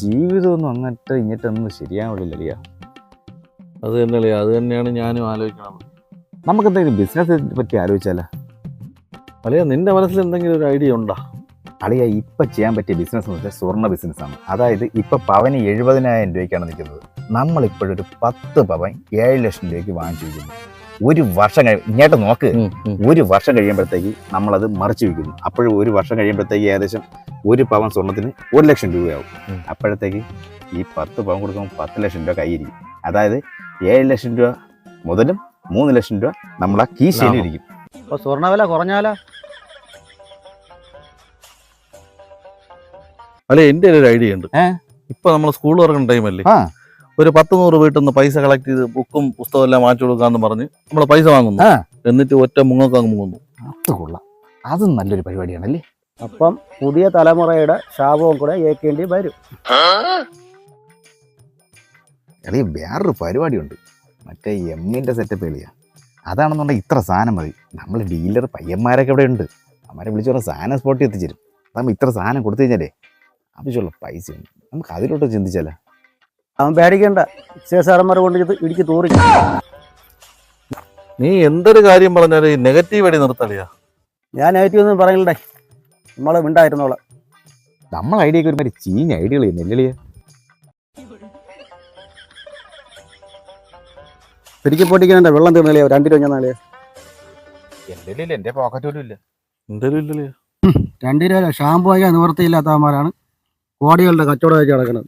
ജീവിതമൊന്നും അങ്ങനത്തെ ഇങ്ങോട്ടൊന്നും ശരിയാവില്ലല്ലേ അത് തന്നെയല്ലേ അത് തന്നെയാണ് ഞാനും ആലോചിക്കണം നമുക്ക് എന്തെങ്കിലും ബിസിനസ് പറ്റി ആലോചിച്ചാലോ? അളിയ നിന്റെ മനസ്സിൽ എന്തെങ്കിലും ഒരു ഐഡിയ ഉണ്ടോ? അളിയ ഇപ്പം ചെയ്യാൻ പറ്റിയ ബിസിനസ് എന്ന് വെച്ചാൽ സ്വർണ ബിസിനസ്സാണ്. അതായത് ഇപ്പം പവന് എഴുപതിനായിരം രൂപയ്ക്കാണ് നിൽക്കുന്നത്. നമ്മളിപ്പോഴൊരു പത്ത് പവൻ ഏഴ് ലക്ഷം രൂപയ്ക്ക് വാങ്ങിച്ചു വയ്ക്കുന്നു ഒരു വർഷം കഴിയും ഇങ്ങോട്ട് നോക്ക്. ഒരു വർഷം കഴിയുമ്പോഴത്തേക്ക് നമ്മളത് മറിച്ച് വയ്ക്കുന്നു അപ്പോഴും ഒരു വർഷം കഴിയുമ്പോഴത്തേക്ക് ഏകദേശം ഒരു പവൻ സ്വർണത്തിന് ഒരു ലക്ഷം രൂപയാവും. അപ്പോഴത്തേക്ക് ഈ പത്ത് പവൻ കൊടുക്കുമ്പോൾ പത്ത് ലക്ഷം രൂപ കൈയിരിക്കും അതായത് ഏഴ് ലക്ഷം രൂപ മുതലും മൂന്ന് ലക്ഷം രൂപ നമ്മളെ കീശയിലിരിക്കും അപ്പോൾ സ്വർണവില കുറഞ്ഞാലോ? അല്ലെ എന്റെ ഒരു ഐഡിയ ഉണ്ട്? ഇപ്പൊ നമ്മൾ സ്കൂൾ തുറക്കുന്ന ടൈമല്ലേ. ഒരു പത്ത് നൂറ് വീട്ടിൽ നിന്ന് പൈസ കളക്ട് ചെയ്ത് ബുക്കും പുസ്തകം എല്ലാം മാറ്റി കൊടുക്കാന്ന് പറഞ്ഞ് നമ്മൾ പൈസ വാങ്ങുന്നു. എന്നിട്ട് ഒറ്റ മുങ്ങക്ക് അങ്ങ് മുങ്ങുന്നു. അത് കൊള്ളാം. അതും നല്ലൊരു പരിപാടിയാണല്ലേ? അപ്പം പുതിയ തലമുറയുടെ ശാപവും കൂടെ ഏൽക്കേണ്ടി വരും. എളിയ വേറൊരു പരിപാടിയുണ്ട്. മറ്റേ എമ്മിന്റെ സെറ്റപ്പ് എളിയ അതാണെന്നുണ്ടെങ്കിൽ ഇത്ര സാധനം മതി. നമ്മൾ ഡീലർ പയ്യന്മാരൊക്കെ ഇവിടെ ഉണ്ട്. അവരെ വിളിച്ചു പറഞ്ഞ സാധനം സ്പോട്ടിൽ എത്തിച്ചേരും അതാകുമ്പോൾ ഇത്ര സാധനം കൊടുത്തു കഴിഞ്ഞാലേ ആവശ്യമുള്ള പൈസയുണ്ട് നമുക്ക് അതിലോട്ട് ചിന്തിച്ചാലോ? അവൻ പേടിക്കണ്ട. സാറന്മാർ കൊണ്ട് ഇത് തോറി തൂറി നീ എന്തൊരു കാര്യം പറഞ്ഞാലും ഈ നെഗറ്റീവ് അടി നിർത്തലിയാ? ഞാൻ നെഗറ്റീവ് ഒന്നും പറയണ്ടേ നമ്മൾ മിണ്ടായിരുന്നോളാം. നമ്മൾ ഐഡിയ ഒക്കെ ഒരുമാതിരി ചീഞ്ഞ ഐഡിയകൾ നെല്ലിയ പിടിക്ക് പൊട്ടിക്കണ്ട വെള്ളം തീർന്നില്ലേ രണ്ട് രൂപ ഞാൻ നാളെ എന്റെ ഇല്ല എന്റെ പോക്കറ്റ് പോലും ഇല്ല. ഇല്ലല്ലേ രണ്ട് രൂപ ഷാമ്പു ആയി നിവൃത്തിയില്ലാത്തവന്മാരാണ് കോടികളുടെ കച്ചവടം വെച്ച് കിടക്കുന്നത്